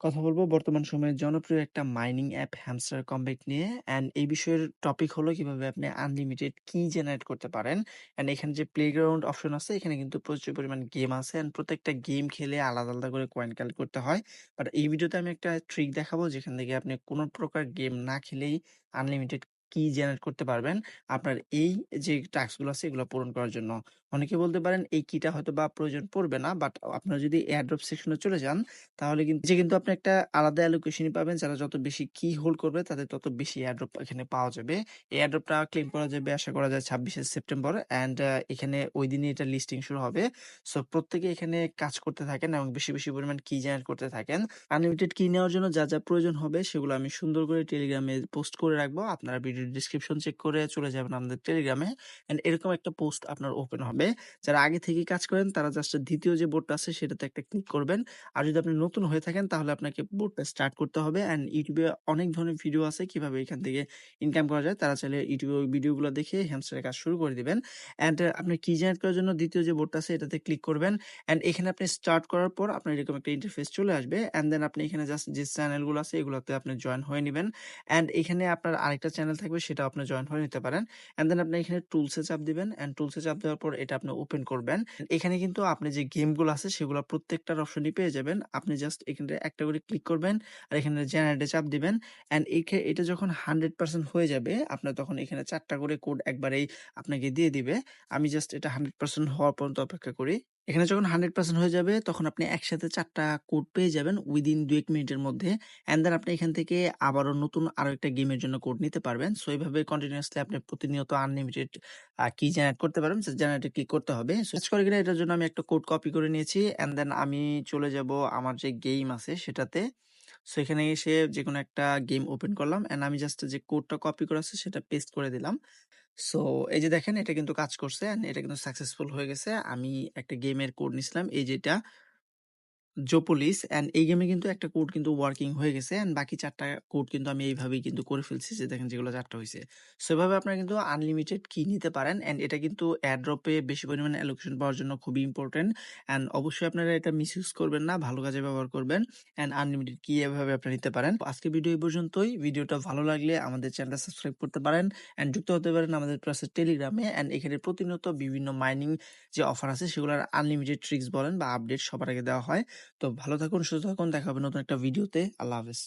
কথা বলব। বর্তমান সময়ে জনপ্রিয় একটা মাইনিং অ্যাপ হ্যামস্টার কম্বেট নিয়ে। অ্যান্ড এই বিষয়ের টপিক হলো কীভাবে আপনি আনলিমিটেড কি জেনারেট করতে পারেন। অ্যান্ড এখানে যে প্লেগ্রাউন্ড অপশন আছে, এখানে কিন্তু প্রচুর পরিমাণ গেম আছে। অ্যান্ড প্রত্যেকটা গেম খেলে আলাদা আলাদা করে কয়েন কালেক্ট করতে হয়। বাট এই ভিডিওতে আমি একটা ট্রিক দেখাবো, যেখান থেকে আপনি কোনো প্রকার গেম না খেলেই আনলিমিটেড কি জেনারেট করতে পারবেন? আপনার এই যে টাস্কগুলো আছে, এগুলো পূরণ করার জন্য। অনেকে বলতে পারেন, এই কিটা হয়তো বা প্রয়োজন পড়বে না বাট আপনারা যদি এয়ারড্রপ সেকশনে চলে যান, তাহলে কিন্তু, যে কিন্তু আপনি একটা আলাদা অ্যালোকেশনই পাবেন, যারা যত বেশি কি হোল্ড করবে, তাদের তত বেশি এয়ারড্রপ এখানে পাওয়া যাবে। এয়ারড্রপটা ক্লেম করা যাবে, আশা করা যায়, ছাব্বিশে সেপ্টেম্বর অ্যান্ড এখানে ওই দিনই এটা লিস্টিং শুরু হবে। সো প্রত্যেকে এখানে কাজ করতে থাকেন এবং বেশি বেশি পরিমাণ কি জেনারেট করতে থাকেন। আনলিমিটেড কি নেওয়ার জন্য যা যা প্রয়োজন হবে, সেগুলো আমি সুন্দর করে টেলিগ্রামে পোস্ট করে রাখব। আপনারা ভিডিও ডিসক্রিপশন চেক করে চলে যাবেন আমাদের টেলিগ্রামে অ্যান্ড এরকম একটা পোস্ট আপনার ওপেন হবে। যারা আগে থেকে কাজ করেন, তারা জাস্ট দ্বিতীয় যে বোর্ডটা আছে, সেটাতে একটা ক্লিক করবেন। আর যদি আপনি নতুন হয়ে থাকেন, তাহলে আপনাকে বোর্ডটা স্টার্ট করতে হবে অ্যান্ড ইউটিউবে অনেক ধরনের ভিডিও আছে কীভাবে এখান থেকে ইনকাম করা যায়। তারা চাইলে ইউটিউবে ওই ভিডিওগুলো দেখে হ্যামস্টারের কাজ শুরু করে দিবেন। অ্যান্ড আপনি কি জেনারেট করার জন্য দ্বিতীয় যে বোর্ডটা আছে, এটাতে ক্লিক করবেন। অ্যান্ড এখানে আপনি স্টার্ট করার পর আপনার এরকম একটা ইন্টারফেস চলে আসবে। অ্যান্ড দেন আপনি এখানে জাস্ট যে চ্যানেলগুলো আছে, এগুলোতে আপনি জয়েন হয়ে নেবেন। অ্যান্ড এখানে আপনার আরেকটা চ্যানেল থাকবে সেটা আপনি জয়েন হয়ে নিতে পারেন। অ্যান্ড দেন আপনি এখানে টুলসে চাপ দিবেন। অ্যান্ড টুলসে চাপ দেওয়ার পর এটা আপনি ওপেন করবেন। এখানে কিন্তু আপনি যে গেমগুলো আছে সেগুলো প্রত্যেকটার অপশনই পেয়ে যাবেন। আপনি জাস্ট এখানে একটা করে ক্লিক করবেন আর এখানে জেনারেটে চাপ দিবেন। অ্যান্ড এটা যখন হান্ড্রেড পার্সেন্ট হয়ে যাবে, আপনার তখন এখানে চারটা করে কোড একবারেই আপনাকে দিয়ে দিবে। আমি জাস্ট এটা হান্ড্রেড পার্সেন্ট হওয়ার পর্যন্ত অপেক্ষা করি। এখানে যখন হান্ড্রেড পার্সেন্ট হয়ে যাবে, তখন আপনি একসাথে চারটা কোড পেয়ে যাবেন উইদিন দু এক মিনিটের মধ্যে। অ্যান্ড দেন আপনি এখান থেকে আবারও নতুন আরও একটা গেমের জন্য কোড নিতে পারবেন। সো এইভাবে কন্টিনিউয়াসলি আপনি প্রতিনিয়ত আনলিমিটেড কি জেনারেট করতে পারবেন। জেনারেটে ক্লিক করতে হবে। সার্চ করে কিনা এটার জন্য আমি একটা কোড কপি করে নিয়েছি। অ্যান্ড দেন আমি চলে যাব আমার যে গেম আছে সেটাতে। সো এখানে এসে যে কোনো একটা গেম ওপেন করলাম অ্যান্ড আমি জাস্ট যে কোডটা কপি করা আছে সেটা পেস্ট করে দিলাম। সো এই যে দেখেন এটা কিন্তু কাজ করছে অ্যান্ড এটা কিন্তু সাকসেসফুল হয়ে গেছে। আমি একটা গেমের কোড নিছিলাম, এই যেটা জোপোলিস অ্যান্ড এই গেমে কিন্তু একটা কোড কিন্তু ওয়ার্কিং হয়ে গেছে অ্যান্ড বাকি চারটা কোড কিন্তু আমি এইভাবেই কিন্তু করে ফেলছি যে দেখেন যেগুলো চারটা হয়েছে সো এভাবে আপনারা কিন্তু আনলিমিটেড কি নিতে পারেন অ্যান্ড এটা কিন্তু অ্যাড্রপে বেশি পরিমাণে অ্যালোকেশন পাওয়ার জন্য খুবই ইম্পর্টেন্ট অ্যান্ড অবশ্যই আপনারা এটা মিস ইউজ করবেন না, ভালো কাজে ব্যবহার করবেন অ্যান্ড আনলিমিটেড কি এভাবে আপনারা নিতে পারেন। আজকে ভিডিও এই পর্যন্তই। ভিডিওটা ভালো লাগলে আমাদের চ্যানেলটা সাবস্ক্রাইব করতে পারেন অ্যান্ড যুক্ত হতে পারেন আমাদের প্লাসের টেলিগ্রামে অ্যান্ড এখানে প্রতিনিয়ত বিভিন্ন মাইনিং যে অফার আছে সেগুলোর আনলিমিটেড ট্রিক্স বলেন বা আপডেট সবার আগে দেওয়া হয়। তো ভালো থাকুন সুস্থ থাকুন দেখা হবে নতুন একটা ভিডিওতে আল্লাহ হাফেজ।